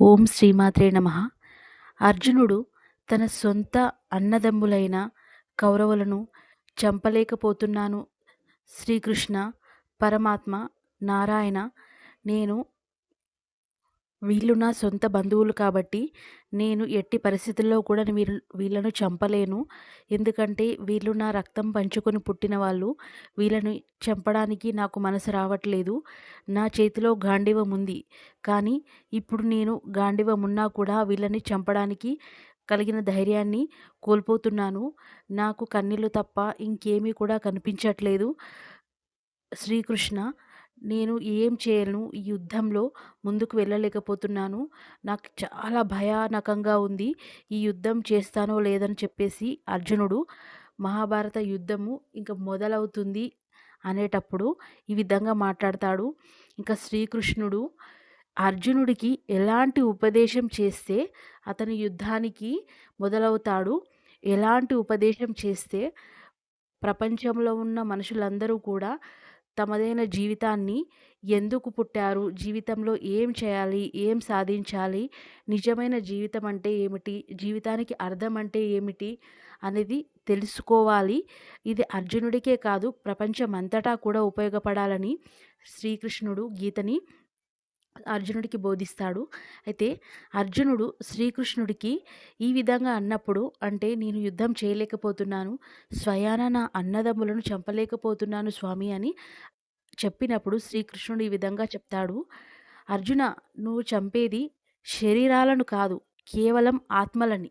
ఓం శ్రీమాత్రే నమ. అర్జునుడు తన సొంత అన్నదమ్ములైన కౌరవులను చంపలేకపోతున్నాను. శ్రీకృష్ణ పరమాత్మ నారాయణ నేను వీళ్ళు నా సొంత బంధువులు కాబట్టి నేను ఎట్టి పరిస్థితుల్లో కూడా వీళ్ళు వీళ్ళను చంపలేను. ఎందుకంటే వీళ్ళు నా రక్తం పంచుకొని పుట్టిన వాళ్ళు. వీళ్ళని చంపడానికి నాకు మనసు రావట్లేదు. నా చేతిలో గాండివం ఉంది. కానీ ఇప్పుడు నేను గాండివం ఉన్నా కూడా వీళ్ళని చంపడానికి కలిగిన ధైర్యాన్ని కోల్పోతున్నాను. నాకు కన్నీళ్ళు తప్ప ఇంకేమీ కూడా కనిపించట్లేదు. శ్రీకృష్ణ నేను ఏం చేయను ఈ యుద్ధంలో ముందుకు వెళ్ళలేకపోతున్నాను. నాకు చాలా భయానకంగా ఉంది. ఈ యుద్ధం చేస్తానో లేదని చెప్పేసి అర్జునుడు మహాభారత యుద్ధము ఇంకా మొదలవుతుంది అనేటప్పుడు ఈ విధంగా మాట్లాడతాడు. ఇంకా శ్రీకృష్ణుడు అర్జునుడికి ఎలాంటి ఉపదేశం చేస్తే అతని యుద్ధానికి మొదలవుతాడు. ఎలాంటి ఉపదేశం చేస్తే ప్రపంచంలో ఉన్న మనుషులందరూ కూడా తమదైన జీవితాన్ని ఎందుకు పుట్టారు? జీవితంలో ఏం చేయాలి? ఏం సాధించాలి? నిజమైన జీవితం అంటే ఏమిటి? జీవితానికి అర్థం అంటే ఏమిటి? అనేది తెలుసుకోవాలి. ఇది అర్జునుడికే కాదు ప్రపంచమంతటా కూడా ఉపయోగపడాలని శ్రీకృష్ణుడు గీతని అర్జునుడికి బోధిస్తాడు. అయితే అర్జునుడు శ్రీకృష్ణుడికి ఈ విధంగా అన్నప్పుడు అంటే నేను యుద్ధం చేయలేకపోతున్నాను స్వయాన నా అన్నదమ్ములను చంపలేకపోతున్నాను స్వామి అని చెప్పినప్పుడు శ్రీకృష్ణుడు ఈ విధంగా చెప్తాడు. అర్జున నువ్వు చంపేది శరీరాలను కాదు కేవలం ఆత్మలని.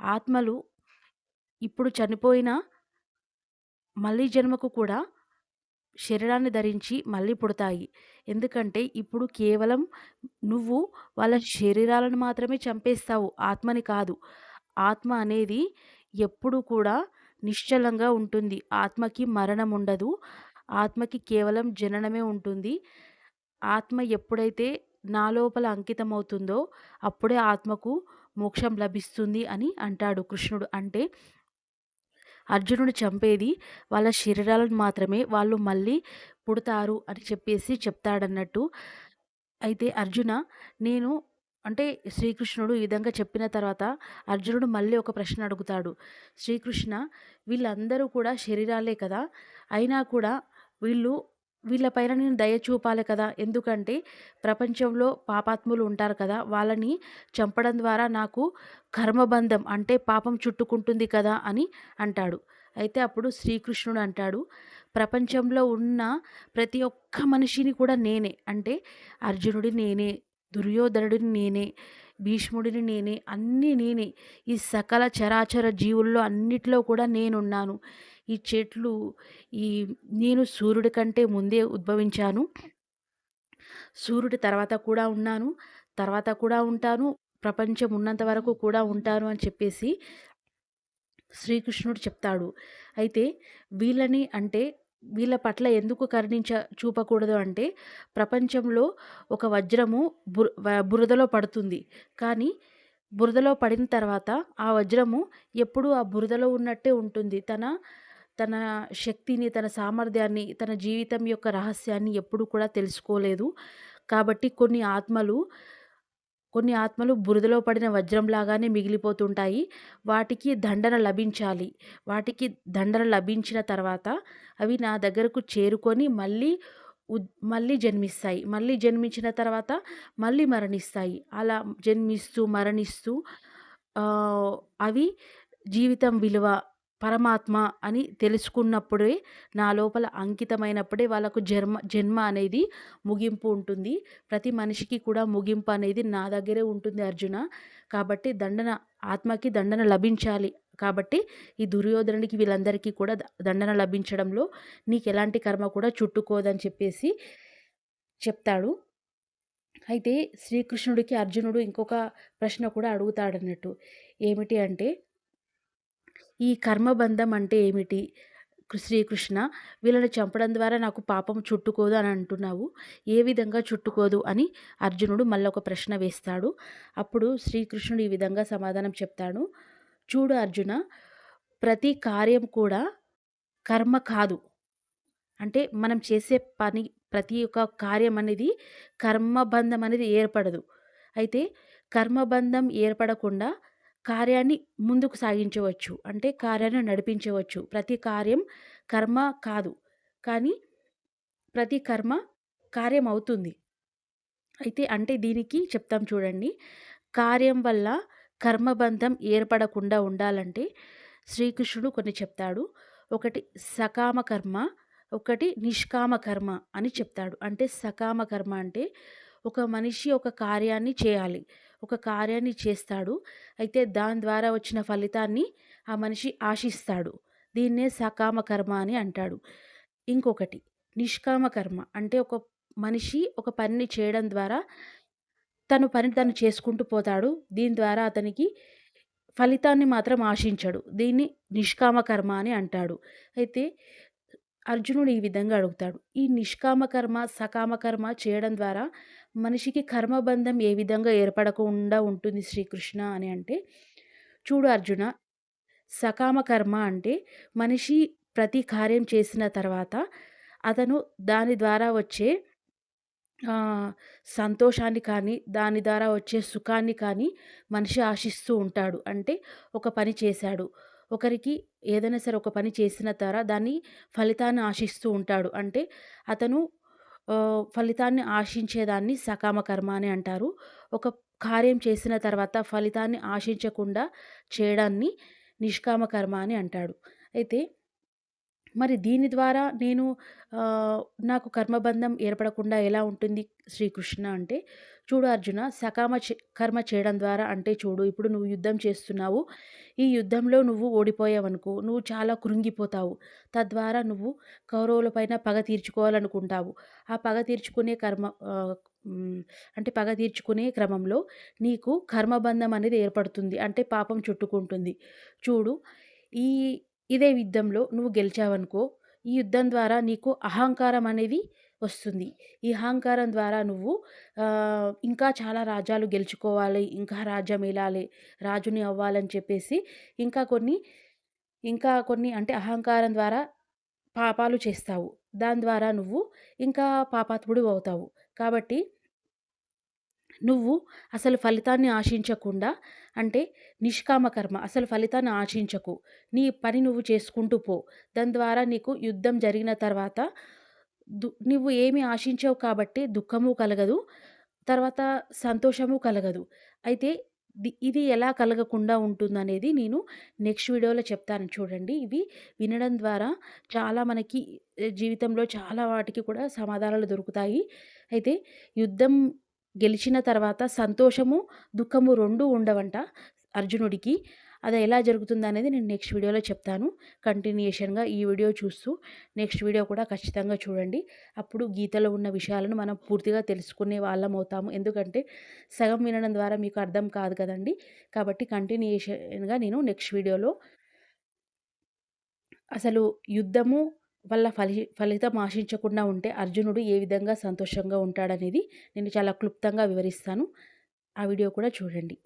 ఆత్మలు ఇప్పుడు చనిపోయిన మళ్ళీ జన్మకు కూడా శరీరాన్ని ధరించి మళ్ళీ పుడతాయి. ఎందుకంటే ఇప్పుడు కేవలం నువ్వు వాళ్ళ శరీరాలను మాత్రమే చంపేస్తావు ఆత్మని కాదు. ఆత్మ అనేది ఎప్పుడు కూడా నిశ్చలంగా ఉంటుంది. ఆత్మకి మరణం ఉండదు. ఆత్మకి కేవలం జననమే ఉంటుంది. ఆత్మ ఎప్పుడైతే నా లోపల అంకితమవుతుందో అప్పుడే ఆత్మకు మోక్షం లభిస్తుంది అని అంటాడు కృష్ణుడు. అంటే అర్జునుడు చంపేది వాళ్ళ శరీరాలను మాత్రమే. వాళ్ళు మళ్ళీ పుడతారు అని చెప్పేసి చెప్తాడన్నట్టు. అయితే అర్జున నేను అంటే శ్రీకృష్ణుడు ఈ విధంగా చెప్పిన తర్వాత అర్జునుడు మళ్ళీ ఒక ప్రశ్న అడుగుతాడు. శ్రీకృష్ణ వీళ్ళందరూ కూడా శరీరాలే కదా అయినా కూడా వీళ్ళు వీళ్ళపైన నేను దయ చూపాలి కదా! ఎందుకంటే ప్రపంచంలో పాపాత్ములు ఉంటారు కదా! వాళ్ళని చంపడం ద్వారా నాకు కర్మబంధం అంటే పాపం చుట్టుకుంటుంది కదా! అని అంటాడు. అయితే అప్పుడు శ్రీకృష్ణుడు అంటాడు ప్రపంచంలో ఉన్న ప్రతి ఒక్క మనిషిని కూడా నేనే. అంటే అర్జునుడి నేనే దుర్యోధనుడిని నేనే భీష్ముడిని నేనే అన్నీ నేనే. ఈ సకల చరాచర జీవుల్లో అన్నిట్లో కూడా నేనున్నాను. ఈ చెట్లు ఈ నేను సూర్యుడి కంటే ముందే ఉద్భవించాను. సూర్యుడి తర్వాత కూడా ఉన్నాను తర్వాత కూడా ఉంటాను ప్రపంచం ఉన్నంత వరకు కూడా ఉంటాను అని చెప్పేసి శ్రీకృష్ణుడు చెప్తాడు. అయితే వీళ్ళని అంటే వీళ్ళ పట్ల ఎందుకు కరుణించ చూపకూడదు అంటే ప్రపంచంలో ఒక వజ్రము బుర బురదలో పడుతుంది. కానీ బురదలో పడిన తర్వాత ఆ వజ్రము ఎప్పుడూ ఆ బురదలో ఉన్నట్టే ఉంటుంది. తన తన శక్తిని తన సామర్థ్యాన్ని తన జీవితం యొక్క రహస్యాన్ని ఎప్పుడు కూడా తెలుసుకోలేదు. కాబట్టి కొన్ని ఆత్మలు కొన్ని ఆత్మలు బురదలో పడిన వజ్రంలాగానే మిగిలిపోతుంటాయి. వాటికి దండన లభించాలి. వాటికి దండన లభించిన తర్వాత అవి నా దగ్గరకు చేరుకొని మళ్ళీ మళ్ళీ జన్మిస్తాయి. మళ్ళీ జన్మించిన తర్వాత మళ్ళీ మరణిస్తాయి. అలా జన్మిస్తూ మరణిస్తూ అవి జీవితం విలువ పరమాత్మ అని తెలుసుకున్నప్పుడే నా లోపల అంకితమైనప్పుడే వాళ్ళకు జన్మ జన్మ అనేది ముగింపు ఉంటుంది. ప్రతి మనిషికి కూడా ముగింపు అనేది నా దగ్గరే ఉంటుంది అర్జున. కాబట్టి దండన ఆత్మకి దండన లభించాలి. కాబట్టి ఈ దుర్యోధనుడికి వీళ్ళందరికీ కూడా దండన లభించడంలో నీకు ఎలాంటి కర్మ కూడా చుట్టుకోదని చెప్పేసి చెప్తాడు. అయితే శ్రీకృష్ణుడికి అర్జునుడు ఇంకొక ప్రశ్న కూడా అడుగుతాడన్నట్టు. ఏమిటి అంటే ఈ కర్మబంధం అంటే ఏమిటి? శ్రీకృష్ణ వీళ్ళని చంపడం ద్వారా నాకు పాపం చుట్టుకోదు అని అంటున్నావు. ఏ విధంగా చుట్టుకోదు అని అర్జునుడు మళ్ళీ ఒక ప్రశ్న వేస్తాడు. అప్పుడు శ్రీకృష్ణుడు ఈ విధంగా సమాధానం చెప్తాడు. చూడు అర్జున ప్రతి కార్యం కూడా కర్మ కాదు. అంటే మనం చేసే పని ప్రతి ఒక్క కార్యం అనేది కర్మబంధం అనేది ఏర్పడదు. అయితే కర్మబంధం ఏర్పడకుండా కార్యాన్ని ముందుకు సాగించవచ్చు. అంటే కార్యాన్ని నడిపించవచ్చు. ప్రతి కార్యం కర్మ కాదు. కానీ ప్రతి కర్మ కార్యం అవుతుంది. అయితే అంటే దీనికి చెప్తాం చూడండి. కార్యం వల్ల కర్మబంధం ఏర్పడకుండా ఉండాలంటే శ్రీకృష్ణుడు కొన్ని చెప్తాడు. ఒకటి సకామ కర్మ ఒకటి నిష్కామ కర్మ అని చెప్తాడు. అంటే సకామ కర్మ అంటే ఒక మనిషి ఒక కార్యాన్ని చేయాలి. ఒక కార్యాన్ని చేస్తాడు. అయితే దాని ద్వారా వచ్చిన ఫలితాన్ని ఆ మనిషి ఆశిస్తాడు. దీన్నే సకామ కర్మ అని అంటాడు. ఇంకొకటి నిష్కామ కర్మ అంటే ఒక మనిషి ఒక పనిని చేయడం ద్వారా తను పని తను చేసుకుంటూ పోతాడు. దీని ద్వారా అతనికి ఫలితాన్ని మాత్రం ఆశించడు. దీన్ని నిష్కామ కర్మ అని అంటాడు. అయితే అర్జునుడు ఈ విధంగా అడుగుతాడు. ఈ నిష్కామ కర్మ సకామ కర్మ చేయడం ద్వారా మనిషికి కర్మబంధం ఏ విధంగా ఏర్పడకుండా ఉంటుంది శ్రీకృష్ణ అని అంటే చూడు అర్జున సకామ కర్మ అంటే మనిషి ప్రతి కార్యం చేసిన తర్వాత అతను దాని ద్వారా వచ్చే సంతోషాన్ని కానీ దాని ద్వారా వచ్చే సుఖాన్ని కానీ మనిషి ఆశిస్తూ ఉంటాడు. అంటే ఒక పని చేశాడు. ఒకరికి ఏదైనా సరే ఒక పని చేసిన తర్వాత దాన్ని ఫలితాన్ని ఆశిస్తూ ఉంటాడు. అంటే అతను ఫలితాన్ని ఆశించేదాన్ని సకామ కర్మ అని అంటారు. ఒక కార్యం చేసిన తర్వాత ఫలితాన్ని ఆశించకుండా చేయడాన్ని నిష్కామ కర్మ అని అంటాడు. అయితే మరి దీని ద్వారా నేను నాకు కర్మబంధం ఏర్పడకుండా ఎలా ఉంటుంది శ్రీకృష్ణ అంటే చూడు అర్జున సకామ కర్మ చేయడం ద్వారా అంటే చూడు ఇప్పుడు నువ్వు యుద్ధం చేస్తున్నావు. ఈ యుద్ధంలో నువ్వు ఓడిపోయావనుకో నువ్వు చాలా కృంగిపోతావు. తద్వారా నువ్వు కౌరవులపైన పగ తీర్చుకోవాలనుకుంటావు. ఆ పగ తీర్చుకునే కర్మ అంటే పగ తీర్చుకునే క్రమంలో నీకు కర్మబంధం అనేది ఏర్పడుతుంది. అంటే పాపం చుట్టుకుంటుంది. చూడు ఈ ఇదే యుద్ధంలో నువ్వు గెలిచావనుకో ఈ యుద్ధం ద్వారా నీకు అహంకారం అనేది వస్తుంది. ఈ అహంకారం ద్వారా నువ్వు ఇంకా చాలా రాజ్యాలు గెలుచుకోవాలి ఇంకా రాజ్యం వెళ్ళాలి రాజుని అవ్వాలని చెప్పేసి ఇంకా కొన్ని ఇంకా కొన్ని అంటే అహంకారం ద్వారా పాపాలు చేస్తావు. దాని ద్వారా నువ్వు ఇంకా పాపాత్ముడు అవుతావు. కాబట్టి నువ్వు అసలు ఫలితాన్ని ఆశించకుండా అంటే నిష్కామ కర్మ అసలు ఫలితాన్ని ఆశించకు. నీ పని నువ్వు చేసుకుంటూ పో. దాని ద్వారా నీకు యుద్ధం జరిగిన తర్వాత దు నువ్వు ఏమి ఆశించవు కాబట్టి దుఃఖము కలగదు తర్వాత సంతోషము కలగదు. అయితే ఇది ఎలా కలగకుండా ఉంటుందనేది నేను నెక్స్ట్ వీడియోలో చెప్తాను. చూడండి ఇవి వినడం ద్వారా చాలా మనకి జీవితంలో చాలా వాటికి కూడా సమాధానాలు దొరుకుతాయి. అయితే యుద్ధం గెలిచిన తర్వాత సంతోషము దుఃఖము రెండు ఉండవంట అర్జునుడికి. అది ఎలా జరుగుతుంది అనేది నేను నెక్స్ట్ వీడియోలో చెప్తాను. కంటిన్యూషన్గా ఈ వీడియో చూస్తూ నెక్స్ట్ వీడియో కూడా ఖచ్చితంగా చూడండి. అప్పుడు గీతలో ఉన్న విషయాలను మనం పూర్తిగా తెలుసుకునే వాళ్ళం అవుతాము. ఎందుకంటే సగం వినడం ద్వారా మీకు అర్థం కాదు కదండి. కాబట్టి కంటిన్యూషన్గా నేను నెక్స్ట్ వీడియోలో అసలు యుద్ధము వల్ల ఫలి ఫలితం ఆశించకుండా ఉంటే అర్జునుడు ఏ విధంగా సంతోషంగా ఉంటాడనేది నేను చాలా క్లుప్తంగా వివరిస్తాను. ఆ వీడియో కూడా చూడండి.